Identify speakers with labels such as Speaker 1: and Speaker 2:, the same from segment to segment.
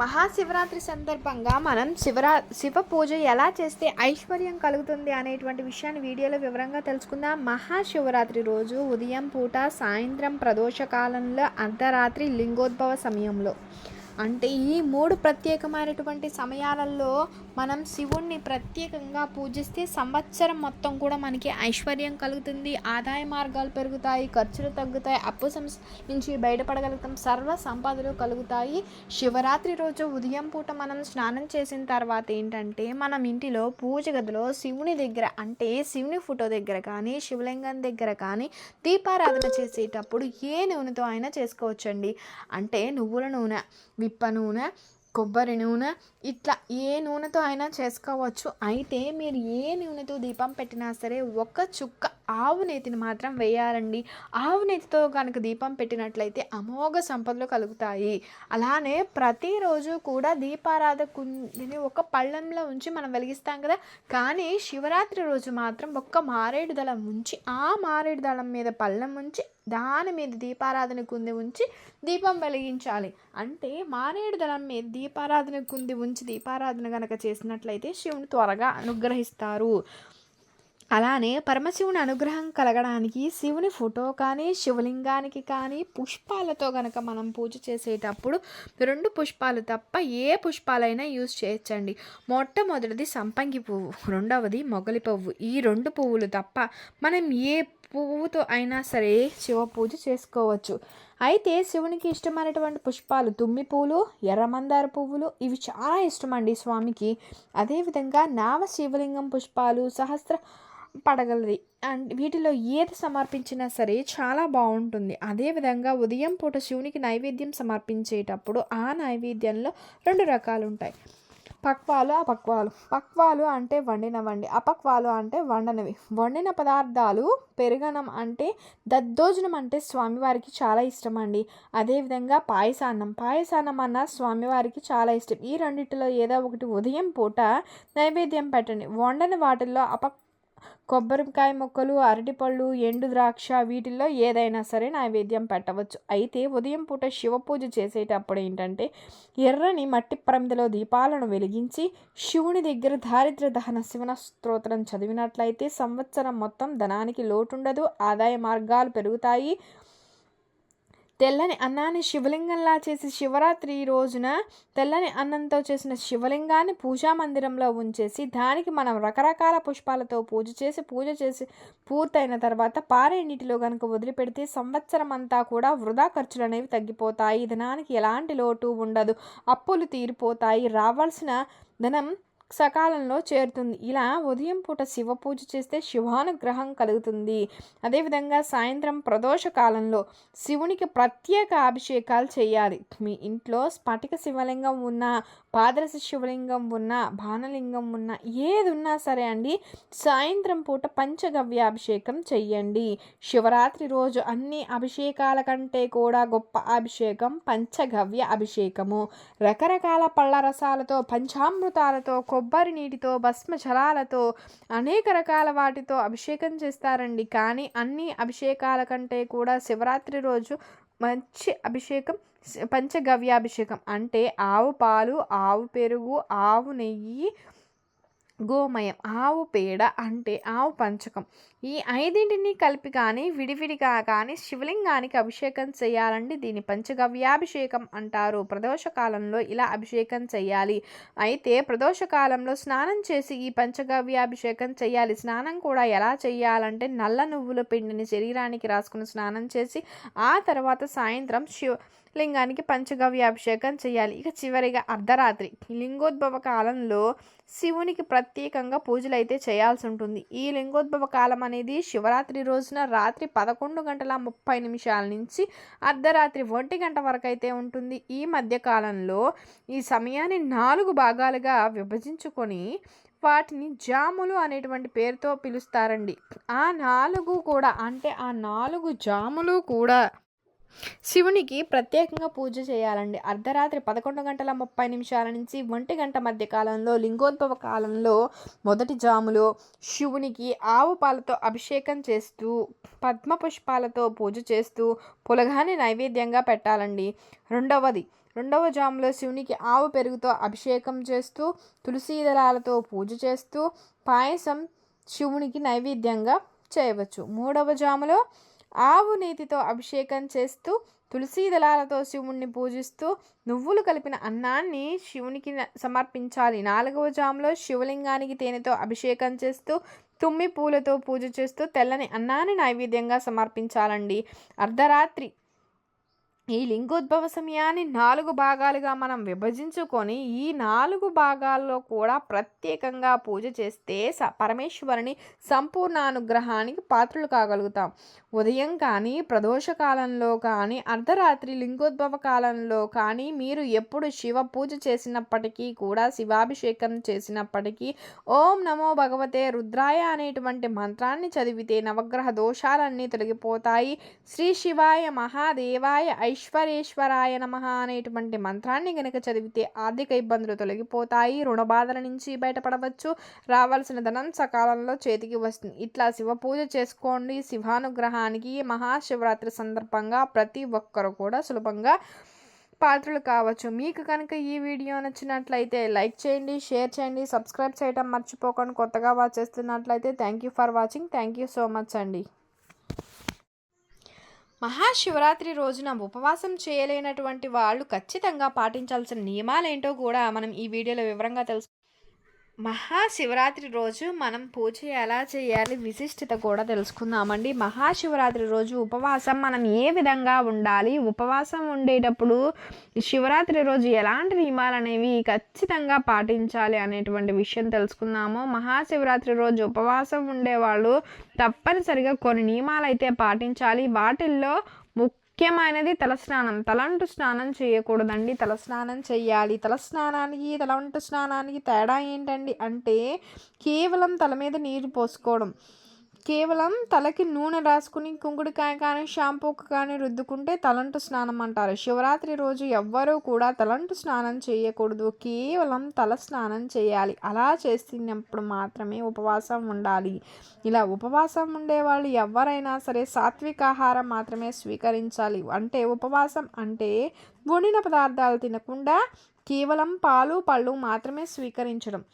Speaker 1: మహాశివరాత్రి సందర్భంగా మనం శివరా శివ పూజ ఎలా చేస్తే ఐశ్వర్యం కలుగుతుంది అనేటువంటి విషయాన్ని వీడియోలో వివరంగా తెలుసుకుందాం. మహాశివరాత్రి రోజు ఉదయం పూట సాయంత్రం ప్రదోష కాలంలో అర్ధరాత్రి లింగోద్భవ సమయంలో. అంటే ఈ మూడు ప్రత్యేకమైనటువంటి సమయాలలో మనం శివుణ్ణి ప్రత్యేకంగా పూజిస్తే సంవత్సరం మొత్తం కూడా మనకి ఐశ్వర్యం కలుగుతుంది ఆదాయ మార్గాలు పెరుగుతాయి ఖర్చులు తగ్గుతాయి అప్పు సంస్ నుంచి బయటపడగలుగుతాం సర్వ సంపదలు కలుగుతాయి. శివరాత్రి రోజు ఉదయం పూట మనం స్నానం చేసిన తర్వాత ఏంటంటే మనం ఇంటిలో పూజ గదిలో శివుని దగ్గర అంటే శివుని ఫోటో దగ్గర కానీ శివలింగం దగ్గర కానీ దీపారాధన చేసేటప్పుడు ఏ నూనెతో అయినా చేసుకోవచ్చండి. అంటే నువ్వుల నూనె విప్ప నూనె కొబ్బరి నూనె. ఇట్లా ఏ నూనెతో అయినా చేసుకోవచ్చు. అయితే మీరు ఏ నూనెతో దీపం పెట్టినా సరే ఒక చుక్క ఆవు నేతిని మాత్రం వేయాలండి. ఆవు నేతితో కనుక దీపం పెట్టినట్లయితే అమోఘ సంపదలు కలుగుతాయి. అలానే ప్రతిరోజు కూడా దీపారాధకుని ఒక పళ్ళెంలో ఉంచి మనం వెలిగిస్తాం కదా. కానీ శివరాత్రి రోజు మాత్రం ఒక్క మారేడు దళం ఉంచి ఆ మారేడు దళం మీద పళ్ళెం ఉంచి దాని మీద దీపారాధన కుంది ఉంచి దీపం వెలిగించాలి. అంటే మారేడు దళం మీద దీపారాధన కుంది ఉంచి దీపారాధన కనుక చేసినట్లయితే శివుని త్వరగా అనుగ్రహిస్తారు. అలానే పరమశివుని అనుగ్రహం కలగడానికి శివుని ఫోటో కానీ శివలింగానికి కానీ పుష్పాలతో కనుక మనం పూజ చేసేటప్పుడు రెండు పుష్పాలు తప్ప ఏ పుష్పాలైనా యూజ్ చేయొచ్చండి. మొట్టమొదటిది సంపంగి పువ్వు రెండవది మొగలి పువ్వు. ఈ రెండు పువ్వులు తప్ప మనం ఏ పువ్వుతో అయినా సరే శివ పూజ చేసుకోవచ్చు. అయితే శివునికి ఇష్టమైనటువంటి పుష్పాలు తుమ్మి పూలు ఎర్రమందార పువ్వులు ఇవి చాలా ఇష్టమండి స్వామికి. అదేవిధంగా నావ శివలింగం పుష్పాలు సహస్ర పడగలది అండ్ వీటిలో ఏది సమర్పించినా సరే చాలా బాగుంటుంది. అదేవిధంగా ఉదయం పూట శివునికి నైవేద్యం సమర్పించేటప్పుడు ఆ నైవేద్యంలో రెండు రకాలు ఉంటాయి పక్వాలు అపక్వాలు. పక్వాలు అంటే వండినవండి అపక్వాలు అంటే వండనివి. వండిన పదార్థాలు పెరగనం అంటే దద్దోజనం అంటే స్వామివారికి చాలా ఇష్టం అండి అదేవిధంగా పాయసాన్నం. పాయసాన్నం అన్న స్వామివారికి చాలా ఇష్టం. ఈ రెండింటిలో ఏదో ఒకటి ఉదయం పూట నైవేద్యం పెట్టండి. వండని వాటిల్లో అపక్ కొబ్బరికాయ ముక్కలు అరటిపళ్ళు ఎండు ద్రాక్ష వీటిల్లో ఏదైనా సరే నైవేద్యం పెట్టవచ్చు. అయితే ఉదయం పూట శివపూజ చేసేటప్పుడు ఏంటంటే ఎర్రని మట్టి ప్రమిదలో దీపాలను వెలిగించి శివుని దగ్గర దారిద్ర దహన శివన స్తోత్రం చదివినట్లయితే సంవత్సరం మొత్తం ధనానికి లోటుండదు ఆదాయ మార్గాలు పెరుగుతాయి. తెల్లని అన్నాన్ని శివలింగంలా చేసి శివరాత్రి రోజున తెల్లని అన్నంతో చేసిన శివలింగాన్ని పూజా మందిరంలో ఉంచేసి దానికి మనం రకరకాల పుష్పాలతో పూజ చేసి పూజ చేసి పూర్తయిన తర్వాత పారే నీటిలో కనుక వదిలిపెడితే సంవత్సరం అంతా కూడా వృధా ఖర్చులు అనేవి తగ్గిపోతాయి. ధనానికి ఎలాంటి లోటు ఉండదు. అప్పులు తీరిపోతాయి. రావాల్సిన ధనం సకాలంలో చేరుతుంది. ఇలా ఉదయం పూట శివ పూజ చేస్తే శివానుగ్రహం కలుగుతుంది. అదేవిధంగా సాయంత్రం ప్రదోష కాలంలో శివునికి ప్రత్యేక అభిషేకాలు చేయాలి. మీ ఇంట్లో స్ఫటిక శివలింగం ఉన్న పాదరస శివలింగం ఉన్న బాణలింగం ఉన్న ఏది ఉన్నా సరే అండి సాయంత్రం పూట పంచగవ్య అభిషేకం చెయ్యండి. శివరాత్రి రోజు అన్ని అభిషేకాల కంటే కూడా గొప్ప అభిషేకం పంచగవ్య అభిషేకము. రకరకాల పళ్ళ రసాలతో పంచామృతాలతో కొబ్బరి నీటితో భస్మ జలాలతో అనేక రకాల వాటితో అభిషేకం చేస్తారండి. కానీ అన్ని అభిషేకాల కంటే కూడా శివరాత్రి రోజు మంచి అభిషేకం పంచగవ్యాభిషేకం. అంటే ఆవు పాలు ఆవు పెరుగు ఆవు నెయ్యి గోమయం ఆవు పేడ అంటే ఆవు పంచకం. ఈ ఐదింటిని కలిపి కానీ విడివిడిగా కానీ శివలింగానికి అభిషేకం చేయాలండి. దీని పంచగవ్యాభిషేకం అంటారు. ప్రదోషకాలంలో ఇలా అభిషేకం చేయాలి. అయితే ప్రదోషకాలంలో స్నానం చేసి ఈ పంచగవ్యాభిషేకం చేయాలి. స్నానం కూడా ఎలా చేయాలంటే నల్ల నువ్వుల పిండిని శరీరానికి రాసుకుని స్నానం చేసి ఆ తర్వాత సాయంత్రం శివ లింగానికి పంచగవ్యాభిషేకం చేయాలి. ఇక చివరిగా అర్ధరాత్రి. లింగోద్భవ కాలంలో శివునికి ప్రత్యేకంగా పూజలు అయితే చేయాల్సి ఉంటుంది ఈ లింగోద్భవ కాలం అనేది శివరాత్రి రోజున రాత్రి పదకొండు గంటల ముప్పై నిమిషాల నుంచి అర్ధరాత్రి ఒంటి గంట వరకు అయితే ఉంటుంది. ఈ మధ్య కాలంలో ఈ సమయాన్ని నాలుగు భాగాలుగా విభజించుకొని వాటిని జాములు అనేటువంటి పేరుతో పిలుస్తారండి. ఆ నాలుగు కూడా అంటే ఆ నాలుగు జాములు కూడా శివునికి ప్రత్యేకంగా పూజ చేయాలండి. అర్ధరాత్రి పదకొండు గంటల ముప్పై నిమిషాల నుంచి ఒంటి గంట మధ్య కాలంలో లింగోద్భవ కాలంలో మొదటి జాములో శివునికి ఆవు పాలతో అభిషేకం చేస్తూ పద్మ పుష్పాలతో పూజ చేస్తూ పులగాని నైవేద్యంగా పెట్టాలండి. రెండవది రెండవ జాములో శివునికి ఆవు పెరుగుతో అభిషేకం చేస్తూ తులసీ దళాలతో పూజ చేస్తూ పాయసం శివునికి నైవేద్యంగా చేయవచ్చు. మూడవ జాములో ఆవు నీతితో అభిషేకం చేస్తూ తులసీ దళాలతో శివుణ్ణి పూజిస్తూ నువ్వులు కలిపిన అన్నాన్ని శివునికి సమర్పించాలి. నాలుగవ జాములో శివలింగానికి తేనెతో అభిషేకం చేస్తూ తుమ్మి పూలతో పూజ చేస్తూ తెల్లని అన్నాన్ని నైవేద్యంగా సమర్పించాలండి. అర్ధరాత్రి ఈ లింగోద్భవ సమయాన్ని నాలుగు భాగాలుగా మనం విభజించుకొని ఈ నాలుగు భాగాల్లో కూడా ప్రత్యేకంగా పూజ చేస్తే స పరమేశ్వరుని సంపూర్ణ అనుగ్రహానికి పాత్రలు కాగలుగుతాం. ఉదయం కానీ ప్రదోష కాలంలో కానీ అర్ధరాత్రి లింగోద్భవ కాలంలో కానీ మీరు ఎప్పుడు శివ పూజ చేసినప్పటికీ కూడా శివాభిషేకం చేసినప్పటికీ ఓం నమో భగవతే రుద్రాయ అనేటువంటి మంత్రాన్ని చదివితే నవగ్రహ దోషాలన్నీ తొలగిపోతాయి. శ్రీ శివాయ మహాదేవాయ ఐశ్వరేశ్వరాయ నమ అనేటువంటి మంత్రాన్ని గనక చదివితే ఆర్థిక ఇబ్బందులు తొలగిపోతాయి రుణ బాధల నుంచి బయటపడవచ్చు రావాల్సిన ధనం సకాలంలో చేతికి వస్తుంది. ఇట్లా శివ పూజ చేసుకోండి. శివానుగ్రహానికి మహాశివరాత్రి సందర్భంగా ప్రతి ఒక్కరు కూడా సులభంగా పాత్రలు కావచ్చు. మీకు కనుక ఈ వీడియో నచ్చినట్లయితే లైక్ చేయండి షేర్ చేయండి సబ్స్క్రైబ్ చేయడం మర్చిపోకండి. కొత్తగా వాచ్ చేస్తున్నట్లయితే thank you for watching thank you so much అండి. మహాశివరాత్రి రోజున ఉపవాసం చేయలేనటువంటి వాళ్ళు ఖచ్చితంగా పాటించాల్సిన నియమాలేంటో కూడా మనం ఈ వీడియోలో వివరంగా తెలుసు మహాశివరాత్రి రోజు మనం పూజ ఎలా చేయాలి విశిష్టత కూడా తెలుసుకుందామండి. మహాశివరాత్రి రోజు ఉపవాసం మనం ఏ విధంగా ఉండాలి? ఉపవాసం ఉండేటప్పుడు శివరాత్రి రోజు ఎలాంటి నియమాలు అనేవి ఖచ్చితంగా పాటించాలి అనేటువంటి విషయం తెలుసుకుందాము. మహాశివరాత్రి రోజు ఉపవాసం ఉండేవాళ్ళు తప్పనిసరిగా కొన్ని నియమాలు అయితే పాటించాలి. వాటిల్లో ముఖ్యమైనది తలస్నానం. తలంటు స్నానం చేయకూడదండి. తలస్నానం చేయాలి తలస్నానానికి తలంటు స్నానానికి తేడా ఏంటండి అంటే కేవలం తల మీద నీరు పోసుకోవడం. కేవలం తలకి నూనె రాసుకుని కుంకుడుకాయ కానీ షాంపూ కానీ రుద్దుకుంటే తలంటు స్నానం అంటారు. శివరాత్రి రోజు ఎవ్వరూ కూడా తలంటు స్నానం చేయకూడదు. కేవలం తల స్నానం చేయాలి. అలా చేసినప్పుడు మాత్రమే ఉపవాసం ఉండాలి. ఇలా ఉపవాసం ఉండేవాళ్ళు ఎవరైనా సరే సాత్విక ఆహారం మాత్రమే స్వీకరించాలి. అంటే ఉపవాసం అంటే వండిన పదార్థాలు తినకుండా కేవలం పాలు పళ్ళు మాత్రమే స్వీకరించడం.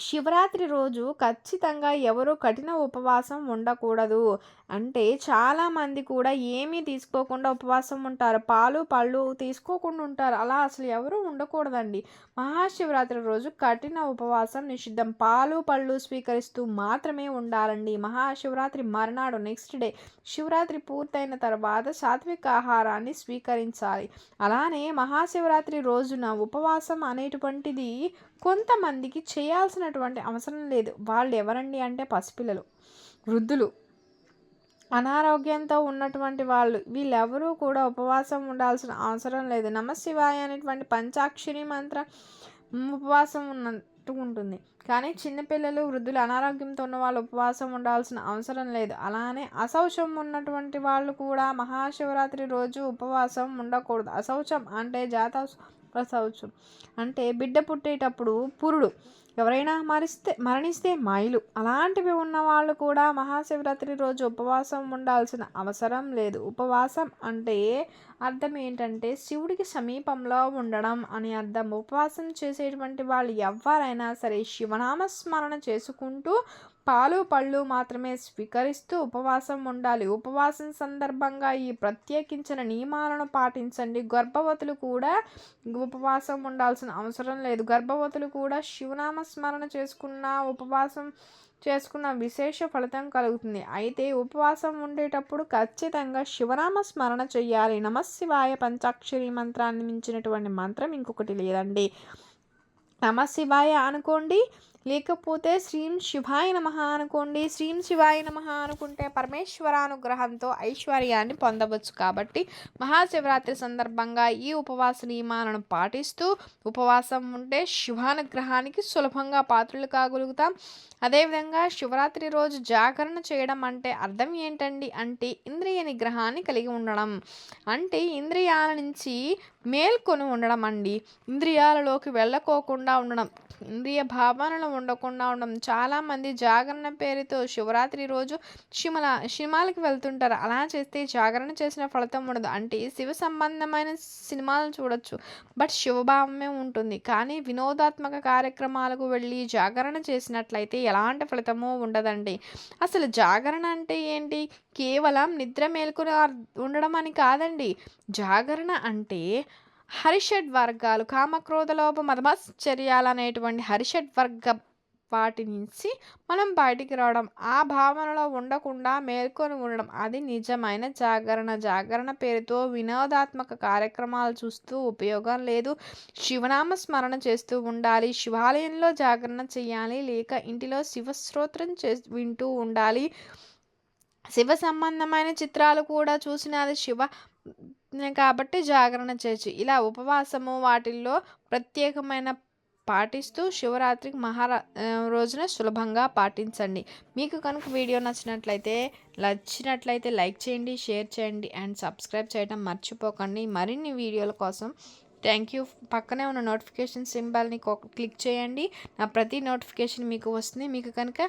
Speaker 1: శివరాత్రి రోజు ఖచ్చితంగా ఎవరు కఠిన ఉపవాసం ఉండకూడదు. అంటే చాలామంది కూడా ఏమీ తీసుకోకుండా ఉపవాసం ఉంటారు. పాలు పళ్ళు తీసుకోకుండా ఉంటారు. అలా అసలు ఎవరు ఉండకూడదండి. మహాశివరాత్రి రోజు కఠిన ఉపవాసం నిషిద్ధం. పాలు పళ్ళు స్వీకరిస్తూ మాత్రమే ఉండాలండి. మహాశివరాత్రి మర్నాడు నెక్స్ట్ డే శివరాత్రి పూర్తయిన తర్వాత సాత్విక ఆహారాన్ని స్వీకరించాలి. అలానే మహాశివరాత్రి రోజున ఉపవాసం అనేటువంటిది కొంతమందికి చేయాల్సిన చేయాల్సినటువంటి అవసరం లేదు. వాళ్ళు ఎవరండి అంటే పసిపిల్లలు వృద్ధులు. అనారోగ్యంతో ఉన్నటువంటి వాళ్ళు. వీళ్ళెవరూ కూడా ఉపవాసం ఉండాల్సిన అవసరం లేదు. నమశివాయ అనేటువంటి పంచాక్షరి మంత్రం ఉపవాసం ఉన్నట్టు ఉంటుంది. కానీ చిన్నపిల్లలు వృద్ధులు అనారోగ్యంతో ఉన్న వాళ్ళు ఉపవాసం ఉండాల్సిన అవసరం లేదు. అలానే అశౌచం ఉన్నటువంటి వాళ్ళు కూడా మహాశివరాత్రి రోజు ఉపవాసం ఉండకూడదు. అశౌచం అంటే జాత శౌచం అంటే బిడ్డ పుట్టేటప్పుడు పురుడు. ఎవరైనా మరిస్తే మరణిస్తే మైలు. అలాంటివి ఉన్న వాళ్ళు కూడా మహాశివరాత్రి రోజు ఉపవాసం ఉండాల్సిన అవసరం లేదు. ఉపవాసం అంటే అర్థం ఏంటంటే శివుడికి సమీపంలో ఉండడం అని అర్థం. ఉపవాసం చేసేటువంటి వాళ్ళు ఎవరైనా సరే శివనామస్మరణ చేసుకుంటూ పాలు పళ్ళు మాత్రమే స్వీకరిస్తూ ఉపవాసం ఉండాలి. ఉపవాసం సందర్భంగా ఈ ప్రత్యేకించిన నియమాలను పాటించండి. గర్భవతులు కూడా ఉపవాసం ఉండాల్సిన అవసరం లేదు. గర్భవతులు కూడా శివనామ స్మరణ చేసుకున్న ఉపవాసం చేసుకున్న విశేష ఫలితం కలుగుతుంది. అయితే ఉపవాసం ఉండేటప్పుడు ఖచ్చితంగా శివనామ స్మరణ చేయాలి. నమశివాయ పంచాక్షరి మంత్రాన్ని మించినటువంటి మంత్రం ఇంకొకటి లేదండి. నమశివాయ అనుకోండి లేకపోతే శ్రీం శివాయ నమ అనుకోండి. శ్రీం శివాయ నమ అనుకుంటే పరమేశ్వరానుగ్రహంతో ఐశ్వర్యాన్ని పొందవచ్చు కాబట్టి మహాశివరాత్రి సందర్భంగా ఈ ఉపవాస నియమాలను పాటిస్తూ ఉపవాసం ఉంటే శివానుగ్రహానికి సులభంగా పాత్రలు కాగలుగుతాం. అదేవిధంగా శివరాత్రి రోజు జాగరణ చేయడం అంటే అర్థం ఏంటండి? అంటే ఇంద్రియ నిగ్రహాన్ని కలిగి ఉండడం. అంటే ఇంద్రియాల నుంచి మేల్కొని ఉండడం అండి. ఇంద్రియాలలోకి వెళ్ళకోకుండా ఉండడం. ఇంద్రియ భావనలు ఉండకుండా ఉండడం. చాలామంది జాగరణ పేరుతో శివరాత్రి రోజు శిమల సినిమాలకు వెళ్తుంటారు. అలా చేస్తే జాగరణ చేసిన ఫలితం ఉండదు. అంటే శివ సంబంధమైన సినిమాలు చూడొచ్చు. బట్ శివభావమే ఉంటుంది. కానీ వినోదాత్మక కార్యక్రమాలకు వెళ్ళి జాగరణ చేసినట్లయితే ఎలాంటి ఫలితము ఉండదండి. అసలు జాగరణ అంటే ఏంటి? కేవలం నిద్ర మేల్కొని ఉండడం అని కాదండి. జాగరణ అంటే హరిషడ్ వర్గాలు కామక్రోధ లోప మదమశ్చర్యాలు అనేటువంటి హరిషడ్ వర్గ వాటి నుంచి మనం బయటికి రావడం. ఆ భావనలో ఉండకుండా మేల్కొని ఉండడం. అది నిజమైన జాగరణ. జాగరణ పేరుతో వినోదాత్మక కార్యక్రమాలు చూస్తూ ఉపయోగం లేదు. శివనామ స్మరణ చేస్తూ ఉండాలి. శివాలయంలో జాగరణ చేయాలి. లేక ఇంటిలో శివస్తోత్రం చే వింటూ ఉండాలి. శివ సంబంధమైన చిత్రాలు కూడా చూసినది శివ కాబట్టి జాగరణ చేయొచ్చు ఇలా ఉపవాసము వాటిల్లో ప్రత్యేకమైన పాటిస్తూ శివరాత్రికి మహారా రోజున సులభంగా పాటించండి. మీకు కనుక వీడియో నచ్చినట్లయితే నచ్చినట్లయితే లైక్ చేయండి షేర్ చేయండి అండ్ సబ్స్క్రైబ్ చేయడం మర్చిపోకండి. మరిన్ని వీడియోల కోసం థ్యాంక్ యూ. పక్కనే ఉన్న నోటిఫికేషన్ సింబల్ని క్లిక్ చేయండి. నా ప్రతి నోటిఫికేషన్ మీకు వస్తుంది. మీకు కనుక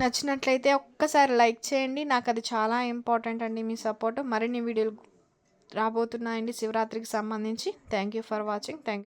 Speaker 1: నచ్చినట్లయితే ఒక్కసారి లైక్ చేయండి. నాకు అది చాలా ఇంపార్టెంట్ అండి మీ సపోర్ట్. మరిన్ని వీడియోలు రాబోతున్నాయండి శివరాత్రికి సంబంధించి. Thank you for watching. Thank